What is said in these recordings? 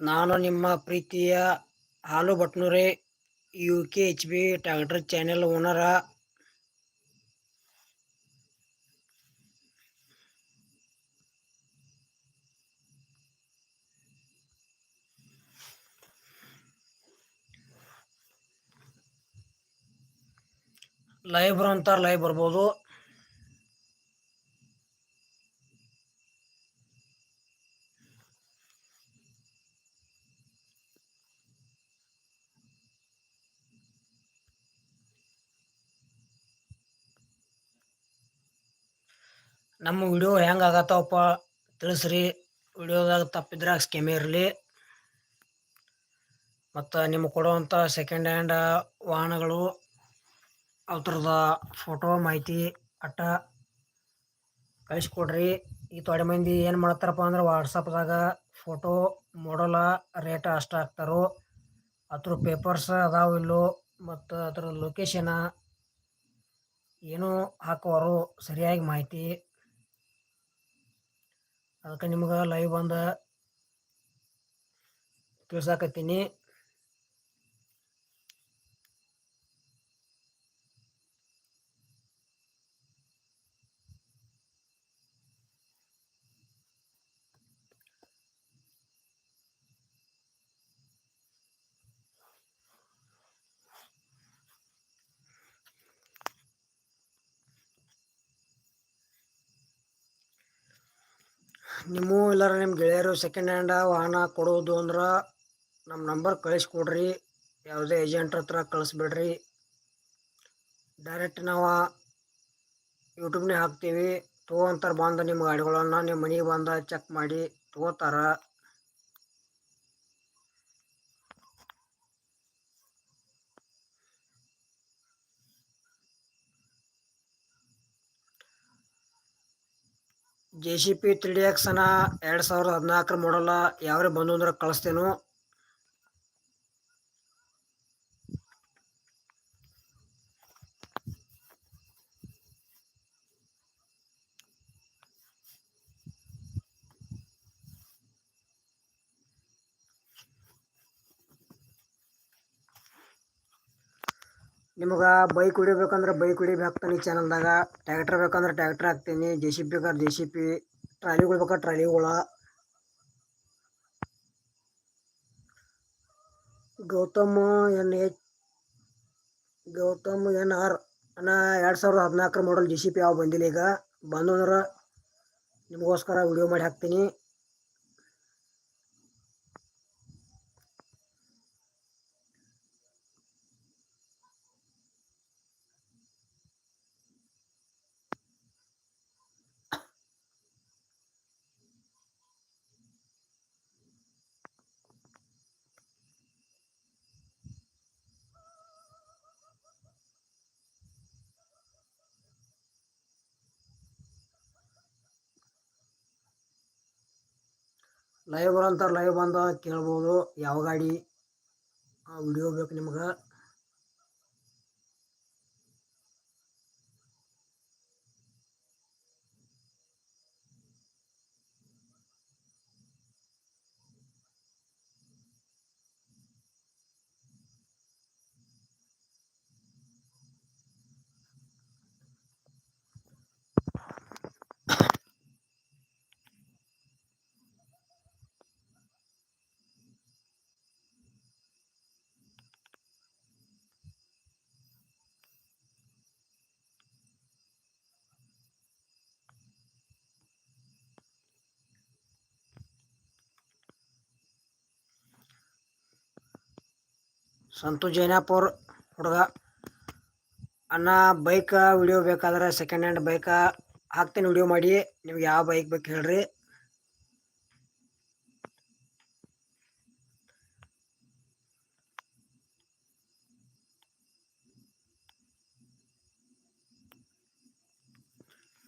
ನಾನು ನಿಮ್ಮ ಪ್ರೀತಿಯ ಹಾಲು ಭಟ್ನೂರೆ U K H B tractor channel ಓನರ. Live ಅಂತ ಲೈವ್ ಬರ್ಬೋದು. ನಮ್ಮ ವಿಡಿಯೋ ಹೆಂಗೆ ಆಗತ್ತವಪ್ಪ ತಿಳಿಸ್ರಿ. ವಿಡಿಯೋದಾಗ ತಪ್ಪಿದ್ರೆ ಸ್ಕೆಮೆ ಇರಲಿ. ಮತ್ತು ನಿಮ್ಗೆ ಕೊಡುವಂಥ ಸೆಕೆಂಡ್ ಹ್ಯಾಂಡ್ ವಾಹನಗಳು ಅವ್ರದ ಫೋಟೋ ಮಾಹಿತಿ, ಅಟ್ಟ ಕಳಿಸ್ಕೊಡ್ರಿ. ಈ ತೊಡೆ ಮಂದಿ ಏನು ಮಾಡ್ತಾರಪ್ಪ ಅಂದ್ರೆ ವಾಟ್ಸಪ್ದಾಗ ಫೋಟೋ ಮಾಡಲ ರೇಟ್ ಅಷ್ಟು ಹಾಕ್ತಾರೋ. ಅದ್ರ ಪೇಪರ್ಸ್ ಅದಾವ ಇಲ್ಲೋ, ಮತ್ತು ಅದ್ರ ಲೊಕೇಶನ ಏನೂ ಹಾಕೋರು ಸರಿಯಾಗಿ ಮಾಹಿತಿ ಅದಕ್ಕೆ ನಿಮ್ಗೆ ಲೈವ್ ಬಂದ ತಿಳ್ಸಾಕತ್ತೀನಿ. ನಿಮ್ಮ ಇಲ್ಲಾರ ನಿಮ್ಮ ಗೆಳೆಯರು ಸೆಕೆಂಡ್ ಹ್ಯಾಂಡ ವಾಹನ ಕೊಡೋದು ಅಂದ್ರೆ ನಮ್ಮ ನಂಬರ್ ಕಳಿಸ್ಕೊಡ್ರಿ. ಯಾವುದೇ ಏಜೆಂಟ್ ಹತ್ರ ಕಳಿಸ್ಬೇಡ್ರಿ. ಡೈರೆಕ್ಟ್ ನಾವು ಯೂಟ್ಯೂಬ್ನೇ ಹಾಕ್ತೀವಿ. ತೊಗೊಂತಾರೆ ಬಂದು ನಿಮ್ಮ ಗಾಡಿಗಳನ್ನು ನಿಮ್ಮ ಮನೆಗೆ ಬಂದು ಚೆಕ್ ಮಾಡಿ, ತೊಗೋತಾರ. J C P three D ಎಕ್ಸನ ಎರಡು ಸಾವಿರದ ಹದಿನಾಲ್ಕರ ಮಾಡಲ್ಲ ಯಾವ್ರೆ ಬಂದು ಅಂದ್ರೆ ಕಳಿಸ್ತೇನು. ನಿಮ್ಗೆ ಬೈಕ್ ಹೊಡಿಬೇಕಂದ್ರೆ ಬೈಕ್ ಹೊಡಿಬೇಕು ಹಾಕ್ತಾನೆ ಈ ಚಾನಲ್ದಾಗ. ಟ್ಯಾಕ್ಟ್ರ್ ಬೇಕಂದ್ರೆ ಟ್ಯಾಕ್ಟ್ರ್ ಹಾಕ್ತೀನಿ. ಜೆ ಸಿ ಪಿ ಬೇಕಾದ್ರೆ ಜೆ ಸಿ ಪಿ ಟ್ರಾಲಿಗಳು ಬೇಕಾದ್ರೆ ಟ್ರಾಲಿಗಳ. Gautam N H, Gautam N R ಅನ್ನ ಎರಡು ಸಾವಿರದ ಹದಿನಾಲ್ಕರ ಮಾಡಲ್ ಜೆ ಸಿ ಪಿ ಯಾವ ಬಂದಿಲ್ಲ ಈಗ? ಬಂದು ಅಂದ್ರೆ ನಿಮಗೋಸ್ಕರ ವಿಡಿಯೋ ಮಾಡಿ ಹಾಕ್ತೀನಿ. ಲೈವ್ ಅಂತಾರೆ ಲೈವ್ ಬಂದು ಕೇಳ್ಬೋದು ಯಾವ ಗಾಡಿ ವಿಡಿಯೋ ಬೇಕು ನಿಮ್ಗೆ. ಸಂತು ಜೈನಾಪುರ್ ಹುಡುಗ. ಅಣ್ಣ ಬೈಕ್ ವಿಡಿಯೋ ಬೇಕಾದ್ರೆ ಸೆಕೆಂಡ್ ಹ್ಯಾಂಡ್ ಬೈಕ ಹಾಕ್ತೀನಿ ವಿಡಿಯೋ ಮಾಡಿ. ನಿಮ್ಗೆ ಯಾವ ಬೈಕ್ ಬೇಕು ಹೇಳ್ರಿ.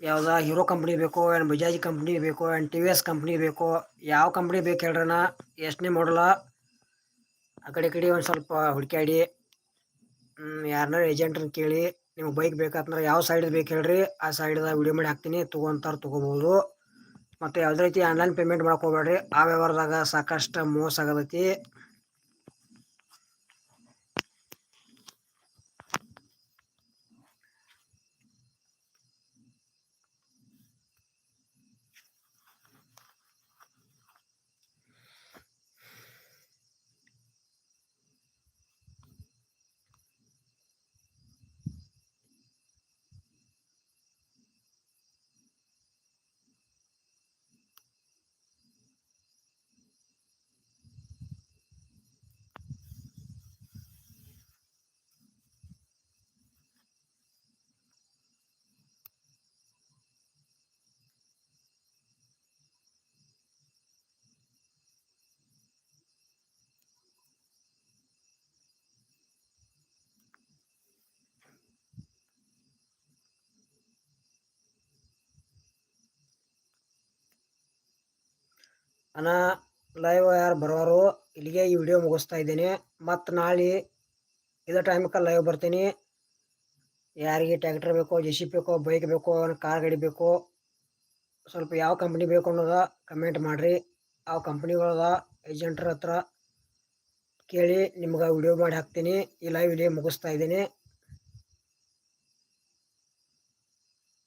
ಯಾವ್ದು ಹೀರೋ ಕಂಪ್ನಿ ಬೇಕು, ಏನು ಬಜಾಜ್ ಕಂಪ್ನಿ ಬೇಕು, ಏನು ಟಿ ವಿ ಎಸ್ ಕಂಪ್ನಿ ಬೇಕೋ, ಯಾವ ಕಂಪ್ನಿ ಬೇಕು ಹೇಳ್ರಣ್ಣ ಎಷ್ಟನೇ ಮಾಡಲ ಆ ಕಡೆ ಕಡೆ ಒಂದು ಸ್ವಲ್ಪ ಹುಡುಕ್ಯಾಡಿ ಯಾರನ್ನಾರು ಏಜೆಂಟ್ರನ್ನ ಕೇಳಿ, ನಿಮ್ಗೆ ಬೈಕ್ ಬೇಕಂದ್ರೆ ಯಾವ ಸೈಡ್ ಬೇಕು ಹೇಳ್ರಿ, ಆ ಸೈಡ್ದಾಗ ವಿಡಿಯೋ ಮಾಡಿ ಹಾಕ್ತೀನಿ, ತೊಗೊಂತಾರ ತೊಗೋಬೋದು. ಮತ್ತು ಯಾವುದೇ ರೀತಿ ಆನ್ಲೈನ್ ಪೇಮೆಂಟ್ ಮಾಡಕ್ಕೆ ಹೋಗ್ಬೇಡ್ರಿ ಆ ವ್ಯವಹಾರದಾಗ ಸಾಕಷ್ಟು ಮೋಸ ಆಗತೈತಿ. ಅಣ್ಣ ಲೈವ್ ಯಾರು ಬರೋರು ಇಲ್ಲಿಗೆ ಈ ವಿಡಿಯೋ ಮುಗಿಸ್ತಾ ಇದ್ದೀನಿ. ಮತ್ತು ನಾಳೆ ಇದೇ ಟೈಮ್ಗೆ ಲೈವ್ ಬರ್ತೀನಿ. ಯಾರಿಗೆ ಟ್ಯಾಕ್ಟರ್ ಬೇಕೋ ಜೆ ಸಿ ಬೇಕೋ ಬೈಕ್ ಬೇಕೋ ಕಾರ್ ಗಾಡಿ ಬೇಕೋ, ಸ್ವಲ್ಪ ಯಾವ ಕಂಪ್ನಿ ಬೇಕು ಅನ್ನೋದ ಕಮೆಂಟ್ ಮಾಡಿರಿ. ಆ ಕಂಪ್ನಿಗಳದ ಏಜೆಂಟ್ರ ಹತ್ರ ಕೇಳಿ ನಿಮ್ಗೆ ವಿಡಿಯೋ ಮಾಡಿ ಹಾಕ್ತೀನಿ. ಈ ಲೈವ್ ವಿಡಿಯೋ ಮುಗಿಸ್ತಾ ಇದ್ದೀನಿ.